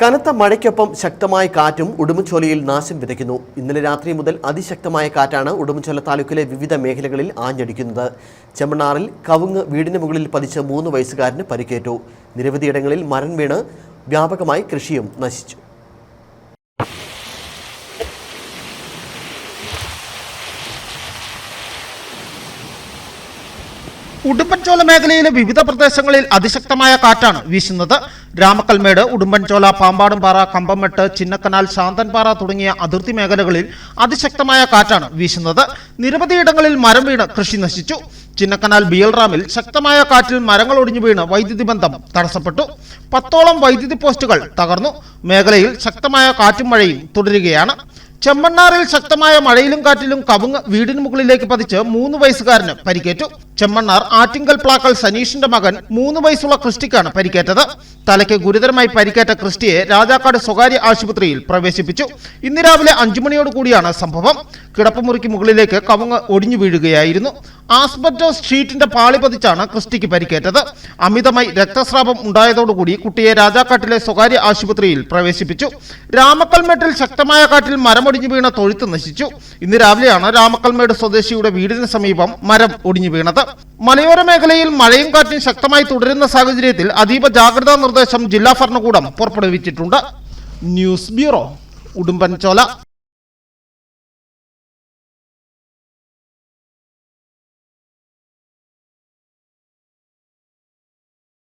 കനത്ത മഴയ്ക്കൊപ്പം ശക്തമായ കാറ്റും ഉടുമ്പൻചോലയിൽ നാശം വിതയ്ക്കുന്നു. ഇന്നലെ രാത്രി മുതൽ അതിശക്തമായ കാറ്റാണ് ഉടുമ്പൻചോല താലൂക്കിലെ വിവിധ മേഖലകളിൽ ആഞ്ഞടിക്കുന്നത്. ചെമ്മണ്ണാറിൽ കവുങ്ങ് വീടിന് മുകളിൽ പതിച്ച മൂന്ന് വയസ്സുകാരന് പരിക്കേറ്റു. നിരവധിയിടങ്ങളിൽ മരം വീണ് വ്യാപകമായി കൃഷിയും നശിച്ചു. ഉടുമ്പൻചോല മേഖലയിലെ വിവിധ പ്രദേശങ്ങളിൽ അതിശക്തമായ കാറ്റാണ് വീശുന്നത്. രാമക്കൽമേട് ഉടുമ്പൻചോല പാമ്പാടുംപാറ കമ്പമെട്ട് ചിന്നക്കനാൽ ശാന്തൻപാറ തുടങ്ങിയ അതിർത്തി മേഖലകളിൽ അതിശക്തമായ കാറ്റാണ് വീശുന്നത്. നിരവധിയിടങ്ങളിൽ മരം വീണ് കൃഷി നശിച്ചു. ചിന്നക്കനാൽ ബിയൽ റാമിൽ ശക്തമായ കാറ്റിൽ മരങ്ങൾ ഒടിഞ്ഞു വീണ് വൈദ്യുതി ബന്ധം തടസ്സപ്പെട്ടു. പത്തോളം വൈദ്യുതി പോസ്റ്റുകൾ തകർന്നു. മേഖലയിൽ ശക്തമായ കാറ്റും മഴയും തുടരുകയാണ്. ചെമ്മണ്ണാറിൽ ശക്തമായ മഴയിലും കാറ്റിലും കവുങ്ങ് വീടിന് മുകളിലേക്ക് പതിച്ച് മൂന്ന് വയസ്സുകാരന് പരിക്കേറ്റു. ചെമ്മണ്ണാർ ആറ്റിങ്കൽ പ്ലാക്കൽ സനീഷിന്റെ മകൻ മൂന്ന് വയസ്സുള്ള ക്രിസ്റ്റിക്കാണ് പരിക്കേറ്റത്. തലയ്ക്ക് ഗുരുതരമായി പരിക്കേറ്റ ക്രിസ്റ്റിയെ രാജാക്കാട് സ്വകാര്യ ആശുപത്രിയിൽ പ്രവേശിപ്പിച്ചു. ഇന്ന് രാവിലെ അഞ്ചു മണിയോടുകൂടിയാണ് സംഭവം. കിടപ്പുമുറിക്ക് മുകളിലേക്ക് കവുങ്ങ് ഒടിഞ്ഞു വീഴുകയായിരുന്നു. ആസ്ബറ്റോ സ്ട്രീറ്റിന്റെ പാളി പതിച്ചാണ് ക്രിസ്റ്റിക്ക് പരിക്കേറ്റത്. അമിതമായി രക്തസ്രാവം ഉണ്ടായതോടുകൂടി കുട്ടിയെ രാജാക്കാട്ടിലെ സ്വകാര്യ ആശുപത്രിയിൽ പ്രവേശിപ്പിച്ചു. രാമക്കൽമേട്ടിൽ ശക്തമായ കാട്ടിൽ മരമൊടിഞ്ഞു വീണ തൊഴുത്ത് നശിച്ചു. ഇന്ന് രാവിലെയാണ് രാമക്കൽമേട് സ്വദേശിയുടെ വീടിന് സമീപം മരം ഒടിഞ്ഞു വീണത്. മലയോര മേഖലയിൽ മഴയും കാറ്റും ശക്തമായി തുടരുന്ന സാഹചര്യത്തിൽ അതീവ ജാഗ്രതാ നിർദ്ദേശം ജില്ലാ ഭരണകൂടം പുറപ്പെടുവിച്ചിട്ടുണ്ട്. News bureau Udumbanchola.